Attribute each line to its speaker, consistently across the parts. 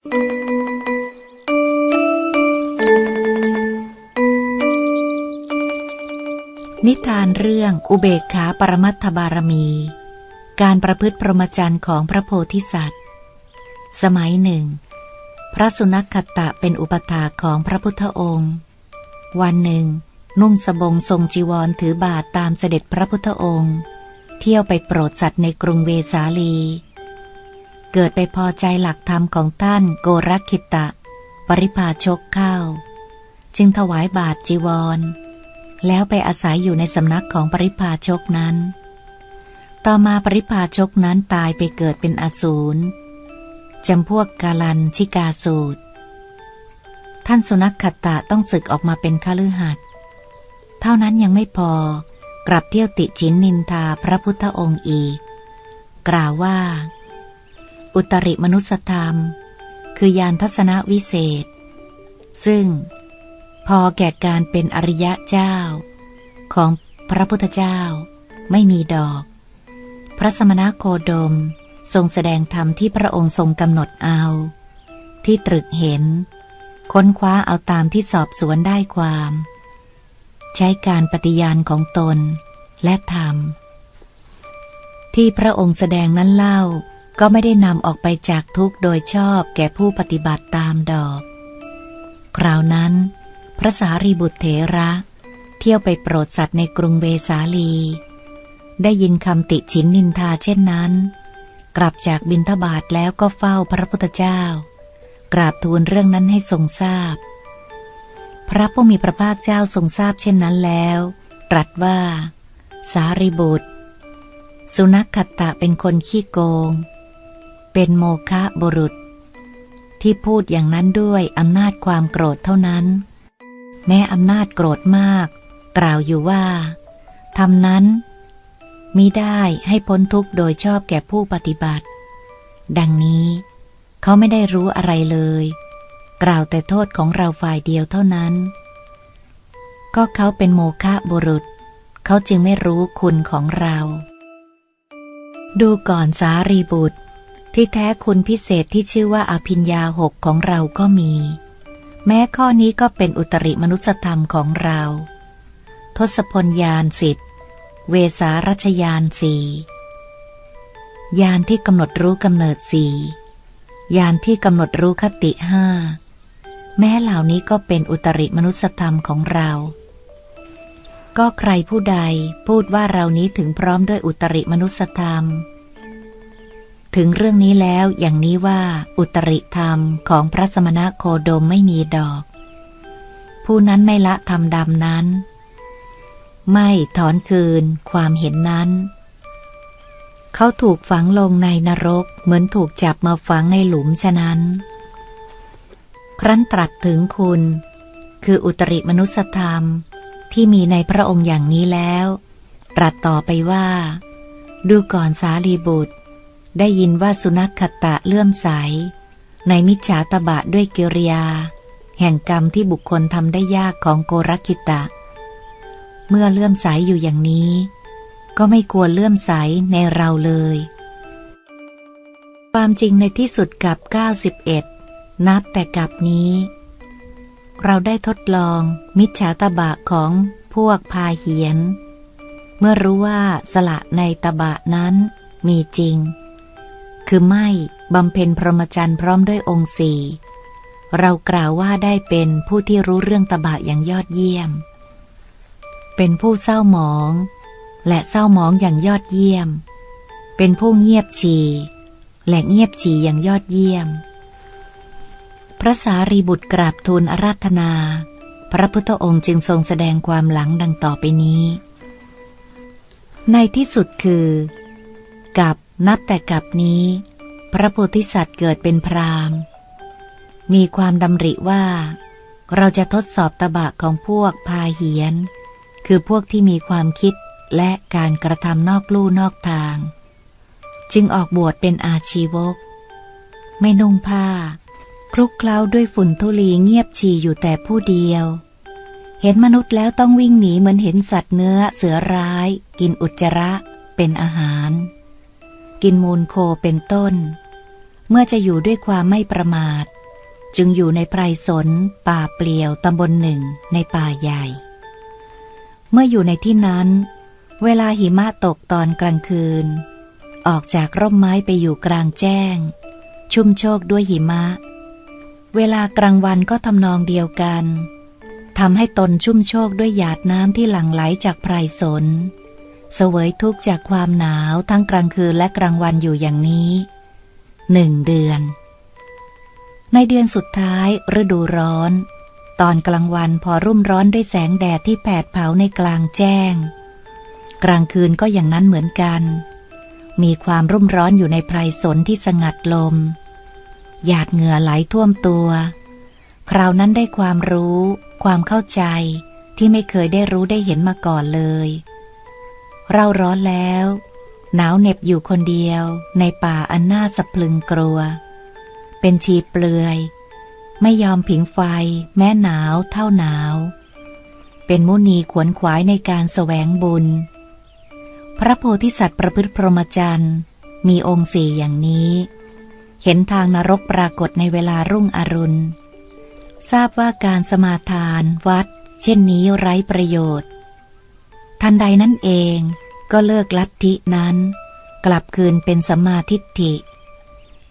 Speaker 1: นิทานเรื่องอุเบกขาปรมัตถบารมี การประพฤติพรหมจรรย์ของพระโพธิสัตว์ สมัยหนึ่ง พระสุนัขขตะเป็นอุปถาของพระพุทธองค์ วันหนึ่ง นุ่งสบงทรงจีวรถือบาทตามเสด็จพระพุทธองค์ เที่ยวไปโปรดสัตว์ในกรุงเวสาลี เกิดไปพอใจหลักธรรมของท่านโกรักขิตะ ปริพาชกเข้า จึงถวายบาทจีวร แล้วไปอาศัยอยู่ในสำนักของปริพาชกนั้น ต่อมาปริพาชกนั้นตายไปเกิดเป็นอสูรจำพวกกาลันชิกาสูตร ท่านสุนัขขตะต้องศึกออกมาเป็นข้าลือหัดเท่านั้นยังไม่พอกลับเที่ยวติชินนินทาพระพุทธองค์อีก กล่าวว่า อุตริมนุสธรรม คือยานทัศนวิเศษ ซึ่งพอแก่การเป็นอริยะเจ้า ของพระพุทธเจ้า ไม่มีดอก พระสมณโคดมทรงแสดงธรรมที่พระองค์ทรงกำหนดเอา ที่ตรึกเห็น ค้นคว้าเอาตามที่สอบสวนได้ความ ใช้การปฏิญาณของตนและธรรม ที่พระองค์แสดงนั้นเล่า ก็ไม่ได้นำออกไปจากทุกโดยชอบแก่ผู้ปฏิบัติตามดอก คราวนั้น พระสารีบุตรเถระ เที่ยวไปโปรดสัตว์ในกรุงเวสาลี ได้ยินคำติฉินนินทาเช่นนั้น กลับจากบินทบาทแล้วก็เฝ้าพระพุทธเจ้า กราบทูลเรื่องนั้นให้ทรงทราบพระผู้มีพระภาคเจ้าทรงทราบเช่นนั้นแล้ว ตรัสว่า สารีบุตร สุนัขขัตตะเป็นคนขี้โกง เป็นโมฆะบุรุษ ที่พูดอย่างนั้นด้วยอำนาจความโกรธเท่านั้น แม้อำนาจโกรธมาก กล่าวอยู่ว่าทำนั้นมิได้ให้พ้นทุกข์โดยชอบแก่ผู้ปฏิบัติ ดังนี้ เขาไม่ได้รู้อะไรเลย กล่าวแต่โทษของเราฝ่ายเดียวเท่านั้น ก็เขาเป็นโมฆะบุรุษ เขาจึงไม่รู้คุณของเรา ดูก่อนสารีบุตร ที่แท้คุณพิเศษที่ชื่อว่าอภิญญาหกของเราก็มี แม้ข้อนี้ก็เป็นอุตริมนุสธรรมของเรา ทศพลยานสิบเวสารัชยานสี่ยานที่กำหนดรู้กำเนิดสี่ยานที่กำหนดรู้คติห้าแม้เหล่านี้ก็เป็นอุตริมนุสธรรมของเรา ก็ใครผู้ใดพูดว่าเรานี้ถึงพร้อมด้วยอุตริมนุสธรรม ถึงเรื่องนี้แล้วอย่างนี้ว่าอุตริธรรมของพระสมณะโคดมไม่มีดอก ผู้นั้นไม่ละธรรมดำนั้น ไม่ถอนคืนความเห็นนั้น เขาถูกฝังลงในนรกเหมือนถูกจับมาฝังในหลุมฉะนั้น ครั้นตรัสถึงคุณ คืออุตริมนุสธรรมที่มีในพระองค์อย่างนี้แล้ว ตรัสต่อไปว่า ดูก่อนสาลีบุตร ได้ยินว่าสุนัขขตะเลื่อมใส ในมิจฉาตบะด้วยกิริยา แห่งกรรมที่บุคคลทำได้ยากของโกรคิตะ เมื่อเลื่อมใสอยู่อย่างนี้ ก็ไม่ควรเลื่อมใสในเราเลย ความจริงในที่สุดกับ 91 นับแต่กับนี้ เราได้ทดลองมิจฉาตบะของพวกพาเหียน เมื่อรู้ว่าสละในตบะนั้นมีจริง คือไม่บำเพ็ญพรหมจรรย์พร้อมด้วยองค์สี่เรากล่าวว่าได้เป็นผู้ที่รู้เรื่องตบะอย่างยอดเยี่ยม เป็นผู้เศร้าหมอง และเศร้าหมองอย่างยอดเยี่ยม เป็นผู้เงียบฉี่และเงียบฉี่อย่างยอดเยี่ยม พระสารีบุตรกราบทูลอาราธนา พระพุทธองค์จึงทรงแสดงความหลังดังต่อไปนี้ ในที่สุดคือ กับ นับแต่กับนี้ พระโพธิสัตว์เกิดเป็นพรามมีความดำริว่า เราจะทดสอบตบะของพวกพาเหียน คือพวกที่มีความคิดและการกระทำนอกลู่นอกทาง จึงออกบวชเป็นอาชีวก ไม่นุ่งผ้า คลุกเคล้าด้วยฝุ่นทุลีเงียบฉี่อยู่แต่ผู้เดียวเห็นมนุษย์แล้วต้องวิ่งหนีเหมือนเห็นสัตว์เนื้อเสือร้าย กินอุจจาระเป็นอาหาร กินมูลโคเป็นต้น เมื่อจะอยู่ด้วยความไม่ประมาท จึงอยู่ในไพรสน ป่าเปลี่ยวตำบลหนึ่งในป่าใหญ่ เมื่ออยู่ในที่นั้น เวลาหิมะตกตอนกลางคืน ออกจากร่มไม้ไปอยู่กลางแจ้ง ชุ่มโชกด้วยหิมะ เวลากลางวันก็ทำนองเดียวกันทำให้ตนชุ่มโชกด้วยหยาดน้ำที่หลั่งไหลจากไพรสน เสวยทุกข์จากความหนาวทั้งกลางคืนและกลางวันอยู่อย่างนี้หนึ่งเดือน ในเดือนสุดท้ายฤดูร้อน ตอนกลางวันพอรุ่มร้อนด้วยแสงแดดที่แผดเผาในกลางแจ้ง กลางคืนก็อย่างนั้นเหมือนกัน มีความรุ่มร้อนอยู่ในไพรสนที่สงัดลม หยาดเหงื่อไหลท่วมตัว คราวนั้นได้ความรู้ ความเข้าใจที่ไม่เคยได้รู้ได้เห็นมาก่อนเลย เราร้อนแล้ว หนาวเหน็บอยู่คนเดียว ในป่าอันน่าสะพลึงกลัว เป็นชีเปลือย ไม่ยอมผิงไฟ แม้หนาวเท่าหนาว เป็นมุนีขวนขวายในการแสวงบุญ พระโพธิสัตว์ประพฤติพรหมจรรย์มีองค์สี่อย่างนี้ เห็นทางนรกปรากฏในเวลารุ่งอรุณ ทราบว่าการสมาทานวัด เช่นนี้ไร้ประโยชน์ ทันใดนั้นเองก็เลิกลัทธินั้น กลับคืนเป็นสัมมาทิฏฐิ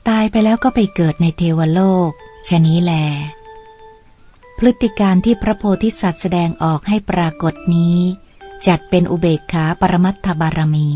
Speaker 1: ตายไปแล้วก็ไปเกิดในเทวโลกชะนี้แล พฤติการที่พระโพธิสัตว์แสดงออกให้ปรากฏนี้ จัดเป็นอุเบกขาปรมัตถบารมี